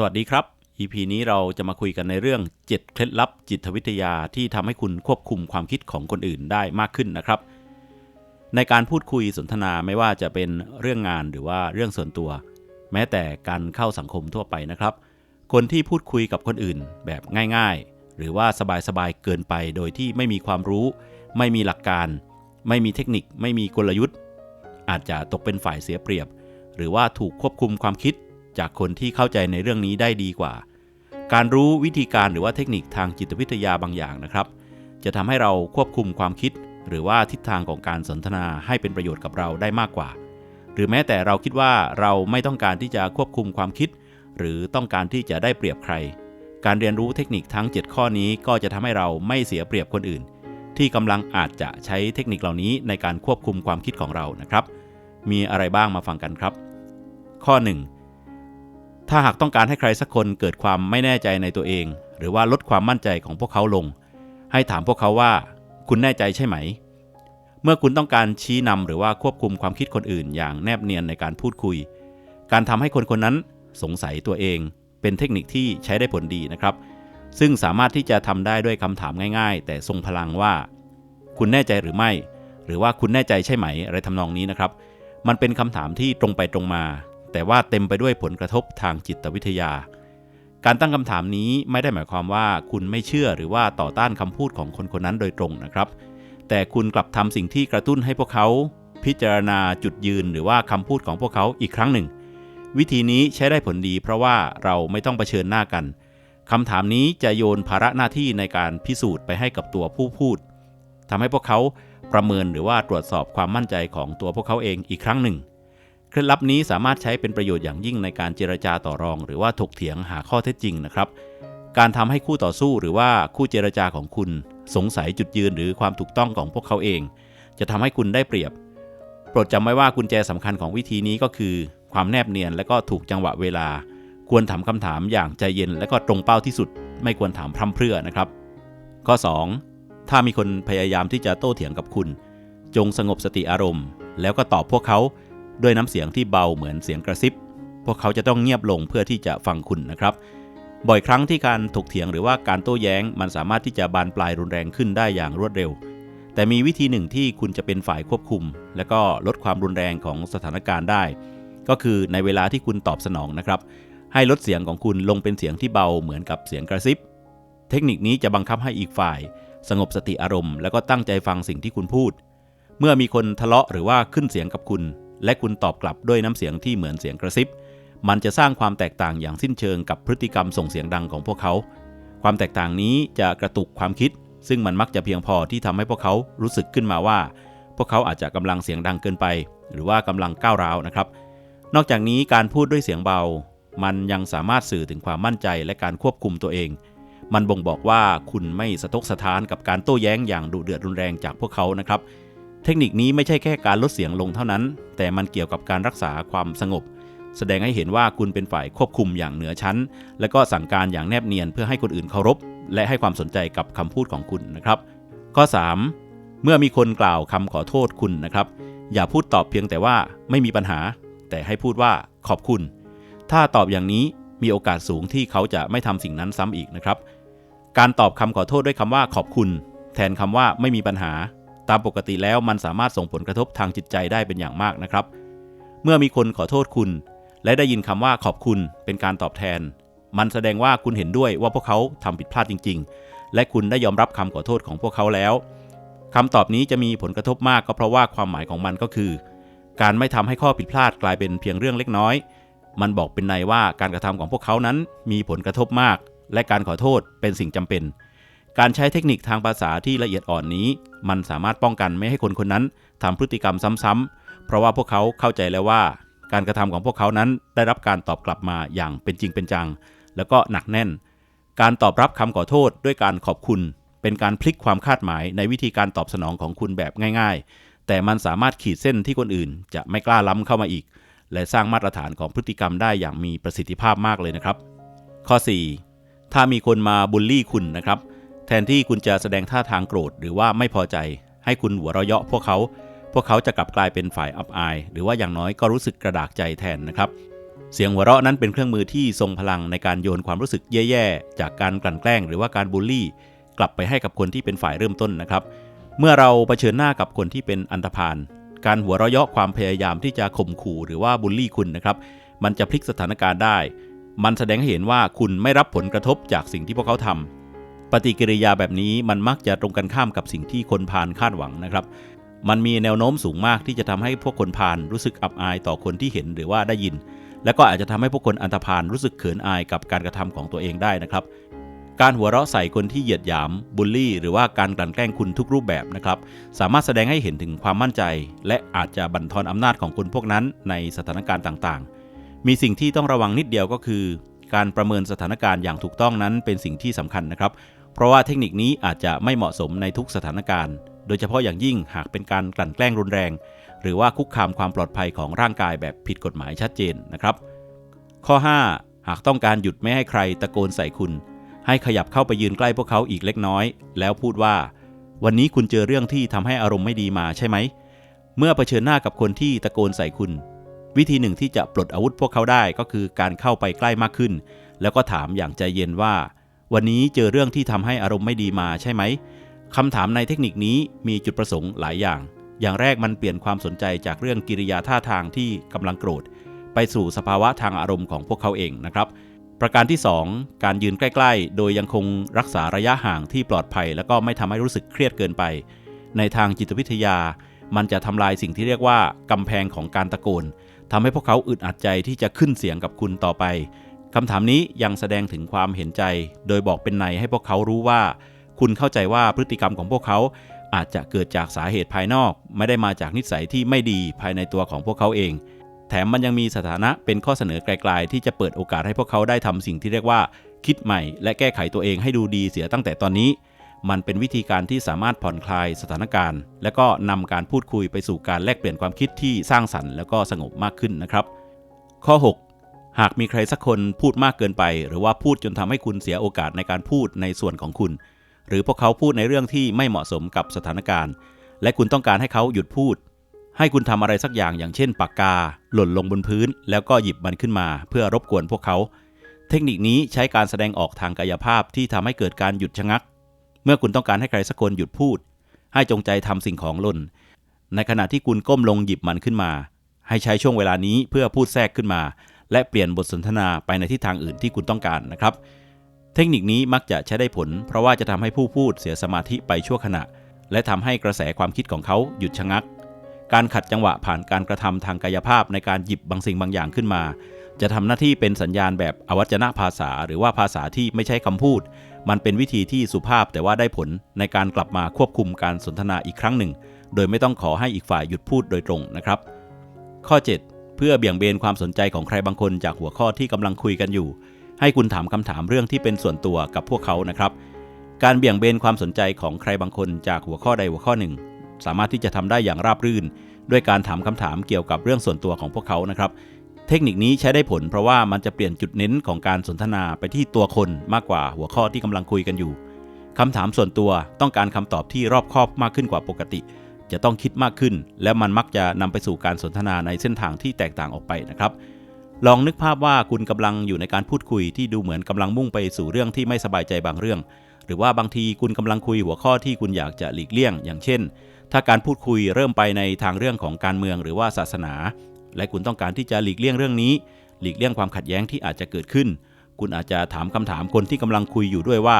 สวัสดีครับ EP นี้เราจะมาคุยกันในเรื่อง 7 เคล็ดลับจิตวิทยาที่ทำให้คุณควบคุมความคิดของคนอื่นได้มากขึ้นนะครับ ในการพูดคุยสนทนาไม่ว่าจะเป็นเรื่องงานหรือว่าเรื่องส่วนตัว แม้แต่การเข้าสังคมทั่วไปนะครับ คนที่พูดคุยกับคนอื่นแบบง่าย ๆ หรือว่าสบายๆเกินไปโดยที่ไม่มีความรู้ ไม่มีหลักการ ไม่มีเทคนิค ไม่มีกลยุทธ์ อาจจะตกเป็นฝ่ายเสียเปรียบ หรือว่าถูกควบคุมความคิด จากคนที่เข้าใจในเรื่องนี้ได้ดีกว่า การรู้วิธีการหรือว่าเทคนิคทางจิตวิทยาบางอย่างนะครับ จะทำให้เราควบคุมความคิด หรือว่าทิศทางของการสนทนาให้เป็นประโยชน์กับเราได้มากกว่า หรือแม้แต่เราคิดว่าเราไม่ต้องการที่จะควบคุมความคิด หรือต้องการที่จะได้เปรียบใคร การเรียนรู้เทคนิคทั้ง 7 ข้อนี้ก็จะทำให้เราไม่เสียเปรียบคนอื่น ที่กำลังอาจจะใช้เทคนิคเหล่านี้ในการควบคุมความคิดของเรานะครับ มีอะไรบ้างมาฟังกันครับ ข้อ 1 ถ้าหากต้องการให้ใครสักคนเกิดความไม่แน่ใจในตัวเอง หรือว่าลดความมั่นใจของพวกเขาลง ให้ถามพวกเขาว่า คุณแน่ใจใช่ไหม เมื่อคุณต้องการชี้นำหรือว่าควบคุมความคิดคนอื่น อย่างแนบเนียนในการพูดคุย การทำให้คนคนนั้นสงสัยตัวเอง เป็นเทคนิคที่ใช้ได้ผลดีนะครับ ซึ่งสามารถที่จะทำได้ด้วยคำถามง่าย ๆ แต่ทรงพลังว่า คุณแน่ใจหรือไม่ หรือว่าคุณแน่ใจใช่ไหม อะไรทำนองนี้นะครับ มันเป็นคำถามที่ตรงไปตรงมา แต่ว่าเต็มไปด้วยผลกระทบทางจิตวิทยา การตั้งคำถามนี้ไม่ได้หมายความว่าคุณไม่เชื่อหรือว่าต่อต้านคำพูดของคนคนนั้นโดยตรงนะครับ แต่คุณกลับทำสิ่งที่กระตุ้นให้พวกเขา พิจารณาจุดยืนหรือว่าคำพูดของพวกเขาอีกครั้งหนึ่ง วิธีนี้ใช้ได้ผลดี เพราะว่าเราไม่ต้องเผชิญหน้ากันคำถามนี้จะโยนภาระหน้าที่ในการพิสูจน์ไปให้กับตัวผู้พูดทำให้พวกเขาประเมินหรือว่าตรวจสอบความมั่นใจของตัวพวกเขาเองอีกครั้งหนึ่ง เคล็ดลับนี้สามารถใช้เป็นประโยชน์อย่างยิ่งในการเจรจาต่อรอง หรือว่าถกเถียงหาข้อเท็จจริงนะครับ การทำให้คู่ต่อสู้หรือว่าคู่เจรจาของคุณ สงสัยจุดยืนหรือความถูกต้องของพวกเขาเอง จะทำให้คุณได้เปรียบ โปรดจำไว้ว่ากุญแจสำคัญของวิธีนี้ก็คือ ความแนบเนียนและก็ถูกจังหวะเวลา ควรถามคำถามอย่างใจเย็น และก็ตรงเป้าที่สุด ไม่ควรถามพร่ำเพรื่อนะครับ ข้อ 2. ถ้ามีคนพยายามที่จะโต้เถียงกับคุณ จงสงบสติอารมณ์ แล้วก็ตอบพวกเขา ด้วยน้ำเสียงที่เบาเหมือนเสียงกระซิบ พวกเขาจะต้องเงียบลงเพื่อที่จะฟังคุณนะครับ บ่อยครั้งที่การถกเถียงหรือว่าการโต้แย้ง มันสามารถที่จะบานปลายรุนแรงขึ้นได้อย่างรวดเร็ว แต่มีวิธีหนึ่งที่คุณจะเป็นฝ่ายควบคุม และก็ลดความรุนแรงของสถานการณ์ได้ ก็คือในเวลาที่คุณตอบสนองนะครับ ให้ลดเสียงของคุณลงเป็นเสียงที่เบาเหมือนกับเสียงกระซิบ เทคนิคนี้จะบังคับให้อีกฝ่าย สงบสติอารมณ์ แล้วก็ตั้งใจฟังสิ่งที่คุณพูด เมื่อมีคนทะเลาะหรือว่าขึ้นเสียงกับคุณ และคุณตอบกลับด้วยน้ำเสียงที่เหมือนเสียงกระซิบ มันจะสร้างความแตกต่างอย่างสิ้นเชิงกับพฤติกรรมส่งเสียงดังของพวกเขา ความแตกต่างนี้จะกระตุกความคิด ซึ่งมันมักจะเพียงพอที่ทำให้พวกเขารู้สึกขึ้นมาว่า พวกเขาอาจจะกำลังเสียงดังเกินไป หรือว่ากำลังก้าวร้าวนะครับ นอกจากนี้การพูดด้วยเสียงเบา มันยังสามารถสื่อถึงความมั่นใจและการควบคุมตัวเอง มันบ่งบอกว่าคุณไม่สะทกสะท้านกับการโต้แย้งอย่างดุเดือดรุนแรงจากพวกเขานะครับ ทคนิคนี้ไม่ใช่แค่การลดเสียงลงเท่านั้น แต่มันเกี่ยวกับการรักษาความสงบ แสดงให้เห็นว่าคุณเป็นฝ่ายควบคุมอย่างเหนือชั้น และก็สั่งการอย่างแนบเนียนเพื่อให้คนอื่นเคารพ และให้ความสนใจกับคำพูดของคุณนะครับ ข้อ 3. เมื่อมีคนกล่าวคำขอโทษคุณนะครับ อย่าพูดตอบเพียงแต่ว่าไม่มีปัญหา แต่ให้พูดว่าขอบคุณ ถ้าตอบอย่างนี้มีโอกาสสูงที่เขาจะไม่ทำสิ่งนั้นซ้ำอีกนะครับ การตอบคำขอโทษด้วยคำว่าขอบคุณ แทนคำว่าไม่มีปัญหา ตามปกติแล้วมันสามารถส่งผลกระทบทางจิตใจได้เป็นอย่างมากนะครับ เมื่อมีคนขอโทษคุณ และได้ยินคำว่าขอบคุณเป็นการตอบแทน มันแสดงว่าคุณเห็นด้วยว่าพวกเขาทำผิดพลาดจริง ๆ และคุณได้ยอมรับคำขอโทษของพวกเขาแล้วคำตอบนี้จะมีผลกระทบมากก็เพราะว่าความหมายของมันก็คือ การไม่ทำให้ข้อผิดพลาดกลายเป็นเพียงเรื่องเล็กน้อย มันบอกเป็นในว่าการกระทำของพวกเขานั้นมีผลกระทบมาก และการขอโทษเป็นสิ่งจำเป็น การใช้เทคนิคทางภาษาที่ละเอียดอ่อนนี้ มันสามารถป้องกันไม่ให้คนคนนั้นทำพฤติกรรมซ้ำๆเพราะว่าพวกเขาเข้าใจแล้วว่า การกระทำของพวกเขานั้นได้รับการตอบกลับมาอย่างเป็นจริงเป็นจัง แล้วก็หนักแน่น การตอบรับคำขอโทษด้วยการขอบคุณ เป็นการพลิกความคาดหมายในวิธีการตอบสนองของคุณแบบง่าย ๆ แต่มันสามารถขีดเส้นที่คนอื่น จะไม่กล้าล้ำเข้ามาอีก และสร้างมาตรฐานของพฤติกรรมได้อย่างมีประสิทธิภาพมากเลยนะครับ ข้อ 4. ถ้ามีคนมาบูลลี่คุณนะครับ แทนที่คุณจะแสดงท่าทางโกรธหรือว่าไม่พอใจ ให้คุณหัวเราะเยาะพวกเขา พวกเขาจะกลับกลายเป็นฝ่ายอับอาย หรือว่าอย่างน้อยก็รู้สึกกระดากใจแทนนะครับ เสียงหัวเราะนั้นเป็นเครื่องมือที่ทรงพลังในการโยนความรู้สึกแย่ๆ จากการกลั่นแกล้ง หรือว่าการบูลลี่ กลับไปให้กับคนที่เป็นฝ่ายเริ่มต้นนะครับ เมื่อเราเผชิญหน้ากับคนที่เป็นอันธพาล การหัวเราะเยาะความพยายามที่จะข่มขู่หรือว่าบูลลี่คุณนะครับ มันจะพลิกสถานการณ์ได้ มันแสดงให้เห็นว่าคุณไม่รับผลกระทบจากสิ่งที่พวกเขาทำ ปฏิกิริยาแบบนี้มันมักจะตรงกันข้ามกับสิ่งที่คนพาลคาดหวังนะครับ มันมีแนวโน้มสูงมากที่จะทำให้พวกคนพาลรู้สึกอับอายต่อคนที่เห็นหรือว่าได้ยิน และก็อาจจะทำให้พวกคนอันธพาลรู้สึกเขินอายกับการกระทำของตัวเองได้นะครับ การหัวเราะใส่คนที่เหยียดหยาม บูลลี่ หรือว่าการกลั่นแกล้งคุณทุกรูปแบบนะครับ สามารถแสดงให้เห็นถึงความมั่นใจ และอาจจะบั่นทอนอำนาจของคนพวกนั้นในสถานการณ์ต่างๆ มีสิ่งที่ต้องระวังนิดเดียวก็คือการประเมินสถานการณ์อย่างถูกต้องนั้นเป็นสิ่งที่สำคัญนะครับ เพราะว่าเทคนิคนี้อาจจะไม่เหมาะสมในทุกสถานการณ์ โดยเฉพาะอย่างยิ่งหากเป็นการกลั่นแกล้งรุนแรง หรือว่าคุกคามความปลอดภัยของร่างกายแบบผิดกฎหมายชัดเจนนะครับ ข้อ 5 หากต้องการหยุดไม่ให้ใครตะโกนใส่คุณ ให้ขยับเข้าไปยืนใกล้พวกเขาอีกเล็กน้อย แล้วพูดว่า วันนี้คุณเจอเรื่องที่ทำให้อารมณ์ไม่ดีมาใช่ไหม เมื่อเผชิญหน้ากับคนที่ตะโกนใส่คุณ วิธีหนึ่งที่จะปลดอาวุธพวกเขาได้ก็คือการเข้าไปใกล้มากขึ้น แล้วก็ถามอย่างใจเย็นว่า วันนี้เจอเรื่องที่ทำให้อารมณ์ไม่ดีมาใช่ไหมคำถามในเทคนิคนี้มีจุดประสงค์หลายอย่าง อย่างแรกมันเปลี่ยนความสนใจจากเรื่องกิริยาท่าทางที่กำลังโกรธ ไปสู่สภาวะทางอารมณ์ของพวกเขาเองนะครับ ประการที่ 2 การยืนใกล้ๆ โดยยังคงรักษาระยะห่างที่ปลอดภัย แล้วก็ไม่ทำให้รู้สึกเครียดเกินไป ในทางจิตวิทยา มันจะทำลายสิ่งที่เรียกว่ากำแพงของการตะโกนทำให้พวกเขาอึดอัดใจที่จะขึ้นเสียงกับคุณต่อไป คำถามนี้ยังแสดงถึงความเห็นใจ โดยบอกเป็นในให้พวกเขารู้ว่า คุณเข้าใจว่าพฤติกรรมของพวกเขาอาจจะเกิดจากสาเหตุภายนอก ไม่ได้มาจากนิสัยที่ไม่ดีภายในตัวของพวกเขาเอง แถมมันยังมีสถานะเป็นข้อเสนอไกลๆ ที่จะเปิดโอกาสให้พวกเขาได้ทำสิ่งที่เรียกว่า คิดใหม่ และแก้ไขตัวเองให้ดูดีเสียตั้งแต่ตอนนี้ มันเป็นวิธีการที่สามารถผ่อนคลายสถานการณ์ และก็นำการพูดคุยไปสู่การแลกเปลี่ยนความคิดที่สร้างสรรค์ แล้วก็สงบมากขึ้นนะครับ ข้อ 6 หากมีใครสักคนพูดมากเกินไป หรือว่าพูดจนทำให้คุณเสียโอกาสในการพูดในส่วนของคุณ หรือพวกเขาพูดในเรื่องที่ไม่เหมาะสมกับสถานการณ์ และคุณต้องการให้เขาหยุดพูด ให้คุณทำอะไรสักอย่างอย่างเช่นปากกา หล่นลงบนพื้น แล้วก็หยิบมันขึ้นมา เพื่อรบกวนพวกเขา เทคนิคนี้ใช้การแสดงออกทางกายภาพที่ทำให้เกิดการหยุดชะงัก เมื่อคุณต้องการให้ใครสักคนหยุดพูด ให้จงใจทำสิ่งของหล่น ในขณะที่คุณก้มลงหยิบมันขึ้นมา ให้ใช้ช่วงเวลานี้เพื่อพูดแทรกขึ้นมา และเปลี่ยนบทสนทนาไปในทิศทางอื่นที่คุณต้องการนะครับ เทคนิคนี้มักจะใช้ได้ผล เพราะว่าจะทำให้ผู้พูดเสียสมาธิไปชั่วขณะ และทำให้กระแสความคิดของเขาหยุดชะงัก การขัดจังหวะผ่านการกระทำทางกายภาพในการหยิบบางสิ่งบางอย่างขึ้นมา จะทำหน้าที่เป็นสัญญาณแบบอวัจนภาษา หรือว่าภาษาที่ไม่ใช่คำพูด มันเป็นวิธีที่สุภาพแต่ว่าได้ผลในการกลับมาควบคุมการสนทนาอีกครั้งหนึ่ง โดยไม่ต้องขอให้อีกฝ่ายหยุดพูดโดยตรงนะครับ ข้อ 7 เพื่อเบี่ยงเบนความสนใจของใครบางคนจากหัวข้อที่กำลังคุยกันอยู่ ให้คุณถามคำถามเรื่องที่เป็นส่วนตัวกับพวกเขานะครับ การเบี่ยงเบนความสนใจของใครบางคนจากหัวข้อใดหัวข้อหนึ่ง สามารถที่จะทำได้อย่างราบรื่น ด้วยการถามคำถามเกี่ยวกับเรื่องส่วนตัวของพวกเขานะครับ เทคนิคนี้ใช้ได้ผลเพราะว่ามันจะเปลี่ยนจุดเน้นของการสนทนาไปที่ตัวคนมากกว่าหัวข้อที่กำลังคุยกันอยู่คำถามส่วนตัวต้องการคำตอบที่รอบคอบมากขึ้นกว่าปกติ จะต้องคิดมากขึ้น และมันมักจะนำไปสู่การสนทนาในเส้นทางที่แตกต่างออกไปนะครับ ลองนึกภาพว่าคุณกำลังอยู่ในการพูดคุยที่ดูเหมือนกำลังมุ่งไปสู่เรื่องที่ไม่สบายใจบางเรื่อง หรือว่าบางทีคุณกำลังคุยหัวข้อที่คุณอยากจะหลีกเลี่ยง อย่างเช่น ถ้าการพูดคุยเริ่มไปในทางเรื่องของการเมืองหรือว่าศาสนา และคุณต้องการที่จะหลีกเลี่ยงเรื่องนี้ หลีกเลี่ยงความขัดแย้งที่อาจจะเกิดขึ้น คุณอาจจะถามคำถามคนที่กำลังคุยอยู่ด้วยว่า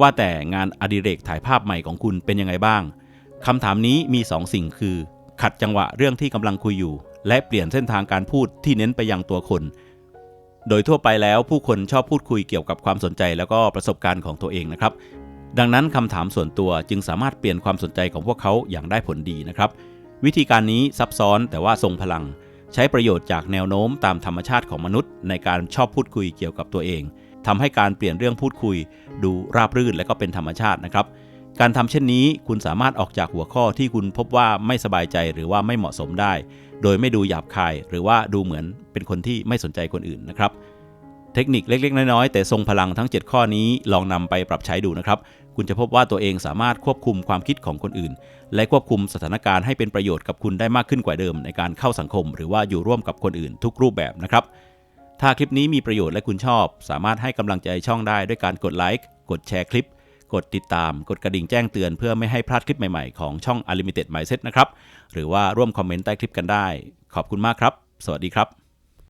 ว่าแต่งานอดิเรกถ่ายภาพใหม่ของคุณเป็นยังไงบ้าง คำถามนี้มี2สสิ่งคือ ขัดจังหวะเรื่องที่กำลังคุยอยู่ และเปลี่ยนเส้นทางการพูดที่เน้นไปยังตัวคน โดยทั่วไปแล้วผู้คนชอบพูดคุยเกี่ยวกับความสนใจแล้วก็ประสบการณ์ของตัวเองนะครับ ดังนั้นคำถามส่วนตัวจึงสามารถเปลี่ยนความสนใจของพวกเขาอย่างได้ผลดีนะครับ วิธีการนี้ซับซ้อนแต่ว่าทรงพลัง ใช้ประโยชน์จากแนวโน้มตามธรรมชาติของมนุษย์ ในการชอบพูดคุยเกี่ยวกับตัวเองทำให้การเปลี่ยนเรื่องพูดคุย ดูราบรื่นและก็เป็นธรรมชาตินะครับ การทำเช่นนี้คุณสามารถออกจากหัวข้อที่คุณพบว่าไม่สบายใจหรือว่าไม่เหมาะสมได้ โดยไม่ดูหยาบคาย หรือว่าดูเหมือนเป็นคนที่ไม่สนใจคนอื่นนะครับ เทคนิคเล็ก ๆ น้อยๆแต่ทรงพลังทั้ง 7 ข้อนี้ลองนำไปปรับใช้ดูนะครับ คุณจะพบว่าตัวเองสามารถควบคุมความคิดของคนอื่น และควบคุมสถานการณ์ให้เป็นประโยชน์กับคุณได้มากขึ้นกว่าเดิม ในการเข้าสังคม หรือว่าอยู่ร่วมกับคนอื่นทุกรูปแบบนะครับ ถ้าคลิปนี้มีประโยชน์และคุณชอบ สามารถให้กำลังใจช่องได้ด้วยการกดไลค์กดแชร์คลิป กดติดตาม กดกระดิ่งแจ้งเตือนเพื่อไม่ให้พลาดคลิปใหม่ๆ ของช่อง Unlimited Mindset นะครับ หรือว่าร่วมคอมเมนต์ใต้คลิปกันได้ ขอบคุณมากครับ สวัสดีครับ